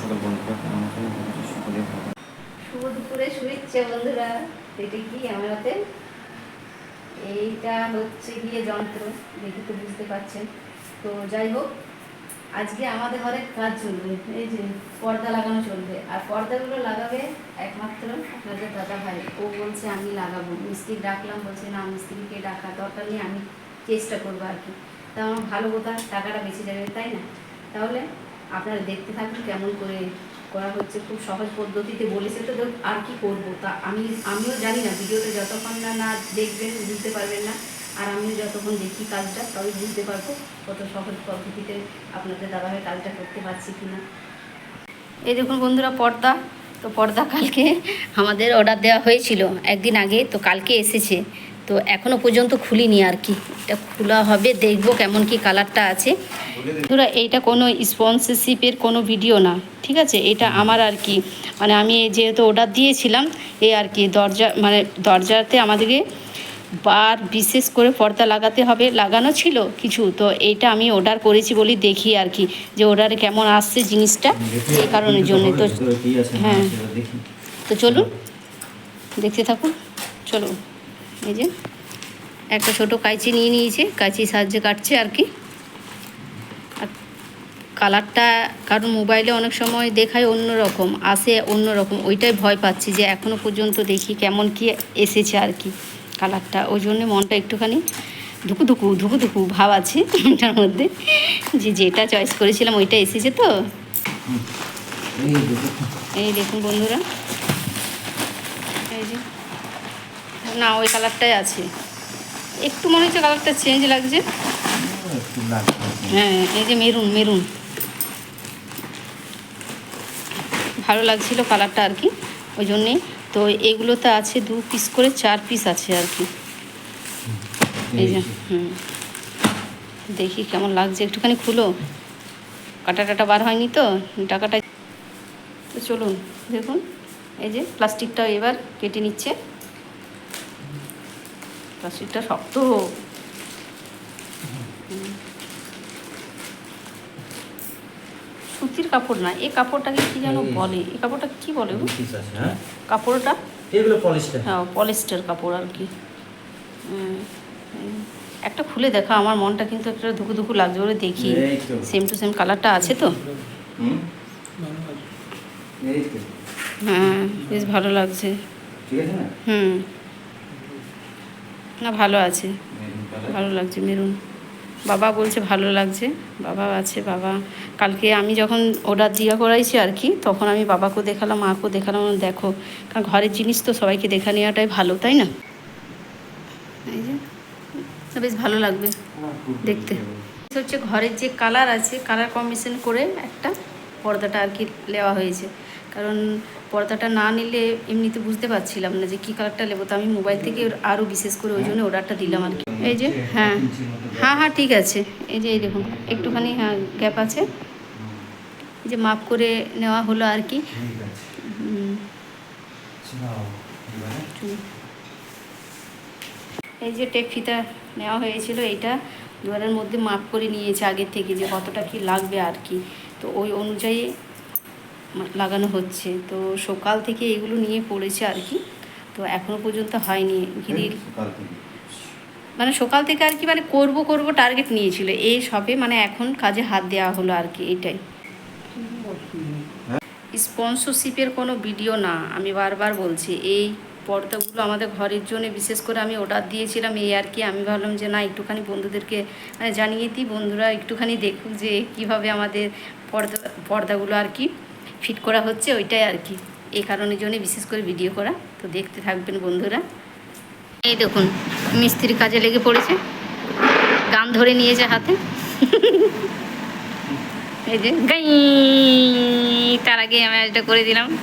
সকাল বন্ধুরা শুভ দুপুরে শুভেচ্ছা বন্ধুরা, এটা কি এইটা হচ্ছে গিয়ে যন্ত্র তো বুঝতে পারছেন। তো যাই হোক, আজকে আমাদের ঘরে কাজ চলবে, এই যে পর্দা লাগানো চলবে। আর পর্দাগুলো লাগাবে একমাত্র আপনাদের দাদা ভাই। ও বলছে, আমি লাগাবো। মিস্ত্রি ডাকলাম, বলছে, না, মিস্ত্রিকে ডাকা দরকার নেই, আমি চেষ্টা করব আর কি। তা আমার ভালো কথা, টাকাটা বেঁচে যাবে, তাই না? তাহলে আপনারা দেখতে থাকুন কেমন করে করা হচ্ছে, খুব সহজ পদ্ধতিতে বলেছে তো আর কি করব? তা আমি, আমিও জানি না, ভিডিওতে যতক্ষণ না না দেখবেন বুঝতে পারবেন না, আর আমিও যতক্ষণ দেখি কাজটা তবে বুঝতে পারব কত সহজ পদ্ধতিতে আপনাদের দাদাভাই কাজটা করতে পারছি কিনা। এই দেখুন বন্ধুরা, পর্দা। তো পর্দা কালকে আমাদের অর্ডার দেওয়া হয়েছিল, একদিন আগে, তো কালকে এসেছে। তো এখনও পর্যন্ত খুলিনি আর কি। এটা খোলা হবে দেখব কেমন কি কালারটা আছে। বন্ধুরা এইটা কোনো স্পন্সরশিপের কোনো ভিডিও না ঠিক আছে? এটা আমার আর কি। মানে আমি যেহেতু অর্ডার দিয়েছিলাম এই আর কি দরজা মানে দরজাতে আমাদেরকে বার বিশেষ করে পর্দা লাগাতে হবে লাগানো ছিল কিছু তো এইটা আমি অর্ডার করেছি বলি দেখি আর কি যে অর্ডারে কেমন আসছে জিনিসটা এই কারণের জন্য তো হ্যাঁ। দেখি। তো চলুন দেখতে থাকুন চলো এই যে একটা ছোট কাঁচি নিয়ে নিয়েছে কাঁচির সাহায্যে কাটছে আর কি। আর কালারটা কারণ মোবাইলে অনেক সময় দেখায় অন্য রকম আসে অন্য রকম ওইটাই ভয় পাচ্ছি যে এখনও পর্যন্ত দেখি কেমন কি এসেছে আর কি কালারটা। ওই জন্য মনটা একটুখানি ধুকু ধুকু ধুকু ধুকু ভাব আছে ওটার মধ্যে যে যেটা চয়েস করেছিলাম ওইটা এসেছে তো। এই দেখো। এই দেখুন বন্ধুরা এই যে না, ওই কালারটাই আছে। একটু মনে হচ্ছে কালারটা চেঞ্জ লাগছে। হ্যাঁ এই যে মেরুন মেরুন ভালো লাগছিল কালারটা আর কি, ওই জন্যে। তো এগুলোতে আছে দু পিস করে, চার পিস আছে আর কি। এই যে, হুম। দেখি কেমন লাগছে, একটুখানি খুলো। কাটা টাটা বার হয়নি তো, টাকাটা তো চলুন, দেখুন। এই যে প্লাস্টিকটা এবার কেটে নিচ্ছে। প্লাস্টিকটা শক্ত সুতির কাপড় না এই কাপড়টাকে কি যেন বলে? এই কাপড়টা কি বলে হ্যাঁ। কাপড়টা? এগুলো পলিশটা হ্যাঁ পলিস্টার কাপড় আর কি। একটা খুলে দেখা আমার মনটা কিন্তু একটা ধুকু ধুকু লাগছে বলে দেখি। সেম টু সেম কালারটা আছে তো? হুম। এই তো। হ্যাঁ বেশ ভালো লাগছে। ঠিক আছে না? হুম। না, ভালো আছে। ভালো লাগছে, মেরুন। বাবা বলছে ভালো লাগছে। বাবা আছে, বাবা। কালকে আমি যখন অর্ডার দিয়া করাইছি আর কি, তখন আমি বাবাকেও দেখালাম, মাকেও দেখালাম দেখো, কারণ ঘরের জিনিস তো সবাইকে দেখা নেওয়াটাই ভালো, তাই না? এই যে বেশ ভালো লাগবে দেখতে। হচ্ছে ঘরের যে কালার আছে কালার কম্বিনেশন করে একটা পর্দাটা আর কি নেওয়া হয়েছে। কারণ পর্দাটা না নিলে এমনিতে বুঝতে পারছিলাম না যে কী কালারটা নেব। তো আমি মোবাইল থেকে আরও বিশেষ করে ওই জন্য অর্ডারটা দিলাম আর কি। এই যে হ্যাঁ। হ্যাঁ হ্যাঁ ঠিক আছে। এই যে এই দেখুন একটুখানি হ্যাঁ গ্যাপ আছে। এই যে মাপ করে নেওয়া হলো আর কি। এই যে টেপ ফিতা নেওয়া হয়েছিল এইটা। দুয়ারের মধ্যে মাপ করে নিয়েছে আগের থেকে যে কতটা কি লাগবে আর কি। তো ওই অনুযায়ী লাগানো হচ্ছে। তো সকাল থেকে এগুলো নিয়ে পড়েছে আর কি। তো এখনও পর্যন্ত হয়নি গ্রিল মানে সকাল থেকে আর কি মানে করব করব টার্গেট নিয়েছিল। এই সবে মানে এখন কাজে হাত দেওয়া হলো আর কি এটাই। স্পন্সরশিপের কোনো ভিডিও না। আমি বারবার বলছি এই পর্দাগুলো আমাদের ঘরের জন্য বিশেষ করে আমি অর্ডার দিয়েছিলাম এই আর কি। আমি ভাবলাম যে না একটুখানি বন্ধুদেরকে মানে জানিয়ে দিই বন্ধুরা একটুখানি দেখুক যে কীভাবে আমাদের পর্দা পর্দাগুলো আর কি। ফিট করা হচ্ছে, ওইটাই আর কি। এই কারণের জন্য বিশেষ করে ভিডিও করা। তো দেখতে থাকবেন বন্ধুরা। এই দেখুন মিস্ত্রি কাজে লেগে পড়েছে। গান ধরে নিয়েছে হাতে। এই যে, গাই, তার আগে আমি এটা করে দিলাম।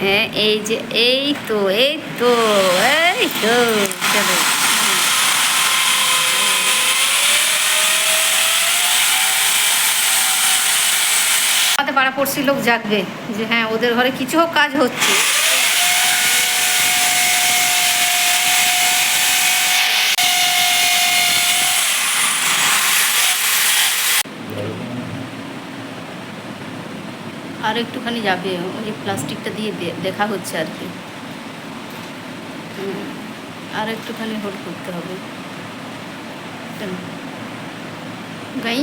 হ্যাঁ এই যে, এই তো এই তো এই তো, চলো। পাড়াপড়শি লোক জাগবে যে হ্যাঁ ওদের ঘরে কিছু কাজ হচ্ছে। আর একটুখানি যাবে, ওই প্লাস্টিকটা দিয়ে দেখা হচ্ছে আর কি। আর একটুখানি হোল্ড করতে হবে। গাই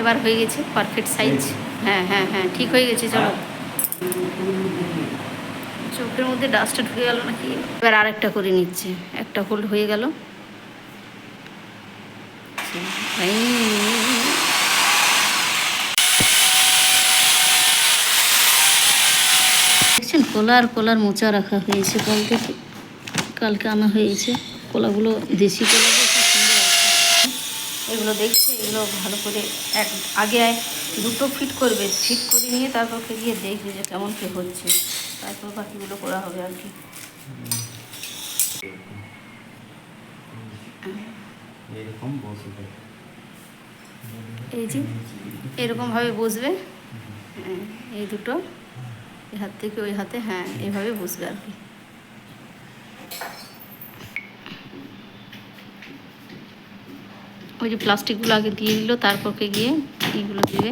এবার হয়ে গেছে পারফেক্ট সাইজ হ্যাঁ হ্যাঁ হ্যাঁ ঠিক হয়ে গেছে চলো। চোখের মধ্যে ডাস্টটা ঢুকে গেল নাকি? এবার আর একটা করে নিচ্ছে। একটা হোল্ড হয়ে গেল। দেখছেন কলা আর কলার মোচা রাখা হয়েছে। কল থেকে কালকে আনা হয়েছে। কলাগুলো দেশি কলা দিয়ে খুব সুন্দর আছে। এগুলো দেখছে এগুলো ভালো করে এক আগে দুটো ফিট করবে ফিট করে নিয়ে তারপর গিয়ে দেখবে যে কেমন কী হচ্ছে। তারপর বাকিগুলো করা হবে আর কি। এরকম বসবে। এই যে এরকমভাবে বসবে। হ্যাঁ, এই দুটো। এই হাত থেকে ওই হাতে হ্যাঁ এইভাবে বসবে আর কি। ওই যে প্লাস্টিকগুলো আগে দিয়ে দিল তারপরকে গিয়ে এইগুলো দিবে।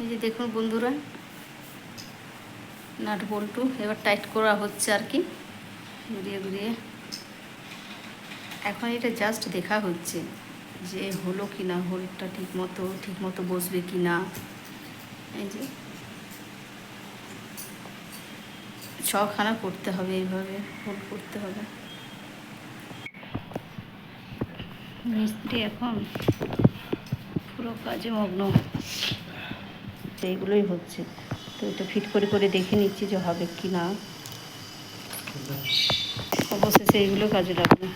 এই যে দেখুন বন্ধুরা, নাট বল্টু, এবার টাইট করা হচ্ছে আর কি। ঘুরিয়ে ঘুরিয়ে। এখন এটা জাস্ট দেখা হচ্ছে যে হলো কি না হোলটা ঠিক মতো ঠিক মতো বসবে কি না এই যে ছখানা করতে হবে এইভাবে, হোল করতে হবে। মিস্ত্রি এখন পুরো কাজে মগ্ন। এইগুলোই হচ্ছে। তো এটা ফিট করে করে দেখে নিচ্ছি যে হবে কি না। অবশেষে এইগুলো কাজে লাগবে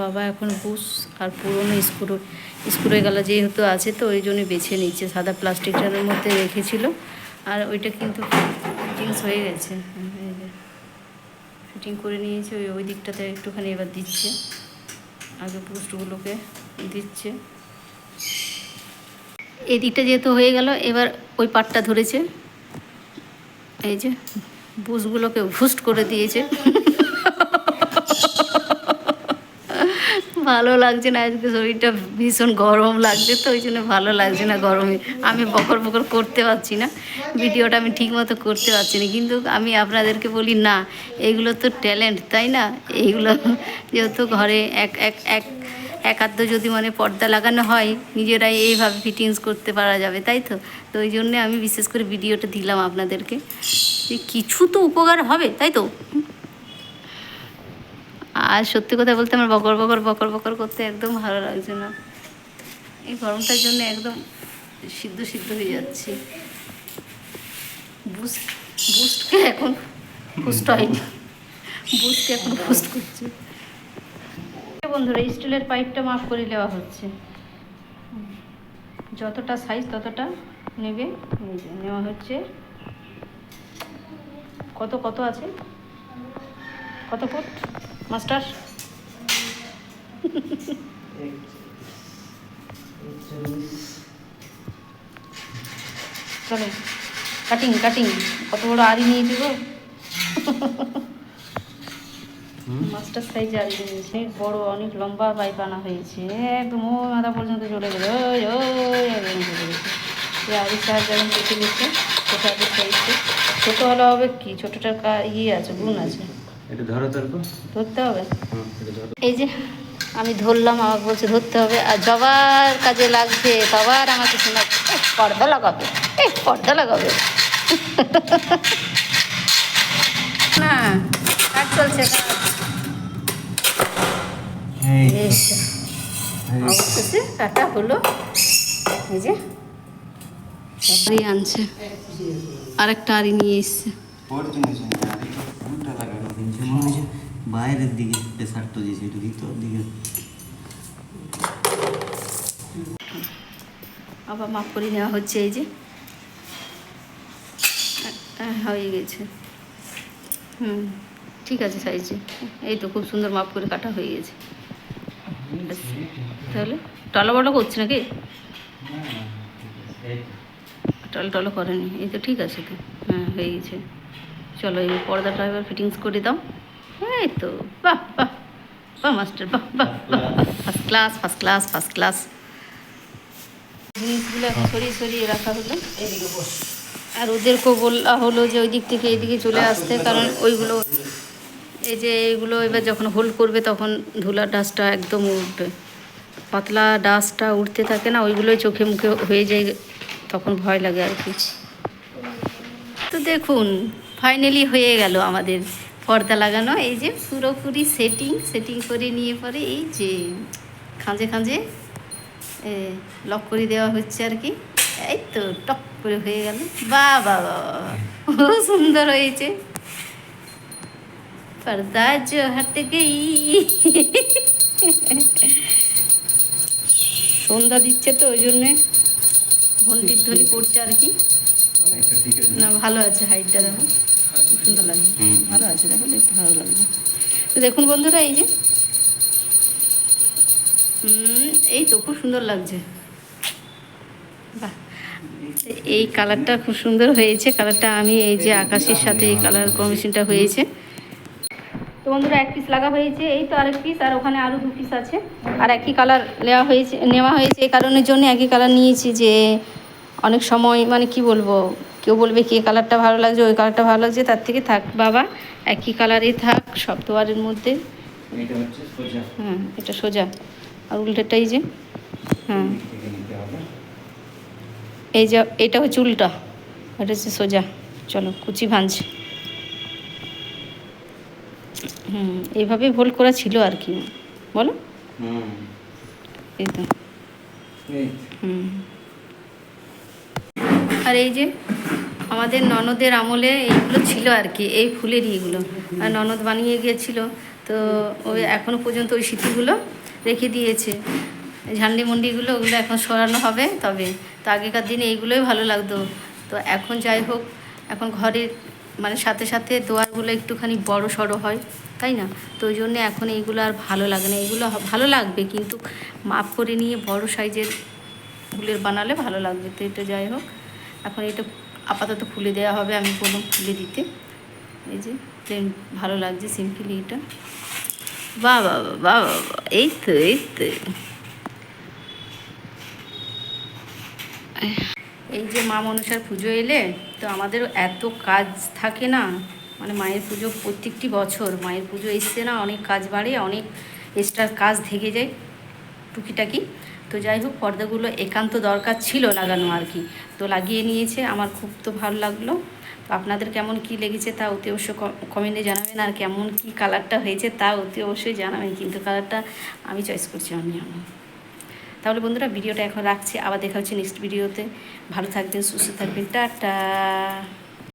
বাবা এখন বুস আর পুরনো স্ক্রু স্ক্রু গেলা যেহেতু আছে তো ওই জন্য বেছে নিচ্ছে। সাদা প্লাস্টিকটার মধ্যে রেখেছিল। আর ওইটা কিন্তু ফিটিংস হয়ে গেছে। ফিটিং করে নিয়েছে ওই ওই দিকটাতে একটুখানি এবার দিচ্ছে। আগে পোস্টগুলোকে দিচ্ছে। এই দিকটা যেহেতু হয়ে গেল, এবার ওই পাটটা ধরেছে। এই যে, বুসগুলোকে ভুস্ট করে দিয়েছে। ভালো লাগছে না, আজকে শরীরটা ভীষণ গরম লাগছে তো, ওই জন্য ভালো লাগছে না গরমে। আমি বকর বকর করতে পারছি না, ভিডিওটা আমি ঠিক মতো করতে পারছি না। কিন্তু আমি আপনাদেরকে বলি, না এইগুলো তো ট্যালেন্ট, তাই না? এইগুলো যেহেতু ঘরে এক এক এক একাদ্য যদি মানে পর্দা লাগানো হয়, নিজেরাই এইভাবে ফিটিংস করতে পারা যাবে, তাই তো? তো ওই জন্যে আমি বিশেষ করে ভিডিওটা দিলাম আপনাদেরকে। কিছু তো উপকার হবে, তাই তো? আর সত্যি কথা বলতে আমার বকর বকর বকর বকর করতে একদম ভালো লাগছে না। এই গরমটার জন্য একদম সিদ্ধ সিদ্ধ হয়ে যাচ্ছে। বুস্ট বুস্টকে এখন ফুস্ট হয়নি। বুস্টকে এখন ফুস্ট করছে। বন্ধুরা স্টিলের পাইপটা মাফ করে দেওয়া হচ্ছে। যতটা সাইজ ততটা নেবে নেওয়া হচ্ছে। কত কত আছে? কত ফুট? মাস্টার। চলো কাটিং কাটিং কত বড় আড়ি নিয়েছি গো। মাস্টার সাইজ আড়ি নিয়েছে বড় অনেক লম্বা পাইপ আনা হয়েছে। একদম ও মাথা পর্যন্ত চলে গেছে ওই ওই একদম চলে গেছে এই আড়ির সাহায্যে কেটে নিচ্ছে ছোটো আড়ির সাইজে ছোটো হলে হবে কি? ছোটোটার ইয়ে আছে গুণ আছে। এটা ধরো ধরতে হবে? এই যে আমি ধরলাম আমাকে বলছে ধরতে হবে। আর জবার কাজে লাগছে সবার আমাকে শোনাচ্ছে। পর্দা লাগাবে এ পর্দা লাগাবে। না কাজ চলছে কাজ এই এই। অবশেষে কাটা হলো। এই যে আনছে। আরেকটা আরি নিয়ে এসছে। হয়েছে মনে হচ্ছে বাইরের দিকে প্রেসারটা দিয়েছে এটা ভিতর দিকে। আবার মাপ করে নেওয়া হচ্ছে এই যে। হ্যাঁ, গেছে। হুম ঠিক আছে সাইজে। এই তো খুব সুন্দর মাপ করে কাটা হয়ে গেছে। তাহলে টলা বটা করছে নাকি? টল টলো করেনি এই তো ঠিক আছে হ্যাঁ হয়ে গেছে। চলো এই পর্দাটা এবার ফিটিংস করে দাও। এই তো বাহ বাহ বাহ মাস্টার বাহ বাহ বাহ first class first class first class জিনিসগুলো সরিয়ে সরিয়ে রাখা হলো। আর ওদেরকেও বলা হলো যে ওই দিক থেকে এইদিকে চলে আসতে কারণ ওইগুলো এই যে এইগুলো এবার যখন হোল্ড করবে তখন ধুলা ডাস্টটা একদম উঠবে। পাতলা ডাস্টটা উঠতে থাকে না ওইগুলোই চোখে মুখে হয়ে যায় তখন ভয় লাগে আর কি। তো দেখুন ফাইনালি হয়ে গেল আমাদের পর্দা লাগানো। এই যে পুরোপুরি সেটিং সেটিং করে নিয়ে পরে এই যে খাঁজে খাঁজে লক করে দেওয়া হচ্ছে আর কি। এই তো টক করে হয়ে গেল। বা বা ও সুন্দর হয়েছে। পর্দা জো হাতে গেই। সন্ধ্যা দিচ্ছে তো ওই জন্যে ঘন্টির ধ্বনি পড়ছে আর কি। না ভালো আছে হাইটটা দেখো। খুব সুন্দর হুম। ভালো আছে ভালো লাগছে তো দেখুন বন্ধুরা এই যে এই তো খুব সুন্দর লাগছে। বাহ! এই কালারটা খুব সুন্দর হয়েছে। কালারটা আমি এই যে আকাশের সাথে এই কালার কম্বিনেশনটা হয়েছে। তো বন্ধুরা এক পিস লাগা হয়েছে। এই তো আরেক পিস আর ওখানে আরও দু পিস আছে। আর একই কালার নেওয়া হয়েছে নেওয়া হয়েছে। এই কারণের জন্য একই কালার নিয়েছি যে অনেক সময় মানে কি বলব কেউ বলবে কে কালারটা ভালো লাগছে ওই কালারটা ভালো লাগছে তার থেকে থাক বাবা একই কালারই থাক সব দুয়ারের মধ্যে। হ্যাঁ এটা সোজা। আর উল্টেটাই যে হ্যাঁ এই যে এটা হচ্ছে উল্টা এটা হচ্ছে সোজা। চলো কুচি ভাঁজ। হুম এইভাবে ভুল করা ছিল আর কি। বলো? হুম। এই তো। হুম। আর এই যে আমাদের ননদের আমলে এইগুলো ছিল আর কি, এই ফুলের ইয়েগুলো আর ননদ বানিয়ে গিয়েছিল, তো ওই এখনও পর্যন্ত ওই স্মৃতিগুলো রেখে দিয়েছে। ঝান্ডি মন্ডিগুলো ওগুলো এখন সরানো হবে তবে। তো আগেকার দিনে এইগুলোই ভালো লাগতো। তো এখন যাই হোক, এখন ঘরের মানে সাথে সাথে দোয়ারগুলো একটুখানি বড় সড়ো হয়, তাই না? তো ওই জন্যে এখন এইগুলো আর ভালো লাগে না। এগুলো হ- ভালো লাগবে কিন্তু মাপ করে নিয়ে বড় সাইজের ফুলের বানালে ভালো লাগবে। তো এটা যাই হোক, এখন এটা আপাতত খুলে দেওয়া হবে, আমি বললাম খুলে দিতে। এই যে, প্লেন ভালো লাগছে, সিম্পলি এটা। বা বা এই তো এই তো। এই যে মা মনসার পুজো এলে, তো আমাদের এত কাজ থাকে না মানে মায়ের পুজো প্রত্যেকটি বছর, মায়ের পুজো এসছে না, অনেক কাজ বাড়ে, অনেক এক্সট্রা কাজ থেকে যায়, টুকিটাকি। তো যাই হোক, পর্দাগুলো একান্ত দরকার ছিল লাগানো আর কি। তো লাগিয়ে নিয়েছে, আমার খুব তো ভালো লাগল। তো আপনাদের কেমন কি লেগেছে তা অতি অবশ্যই কমেন্টে জানাবেন, আর কেমন কি কালারটা হয়েছে তা অতি অবশ্যই জানাবেন, কিন্তু কালারটা আমি চয়েস করছি আমি তাহলে বন্ধুরা ভিডিওটা এখন রাখছি, আবার দেখা হচ্ছে নেক্সট ভিডিওতে ভালো থাকবেন, সুস্থ থাকবেন, টাটা।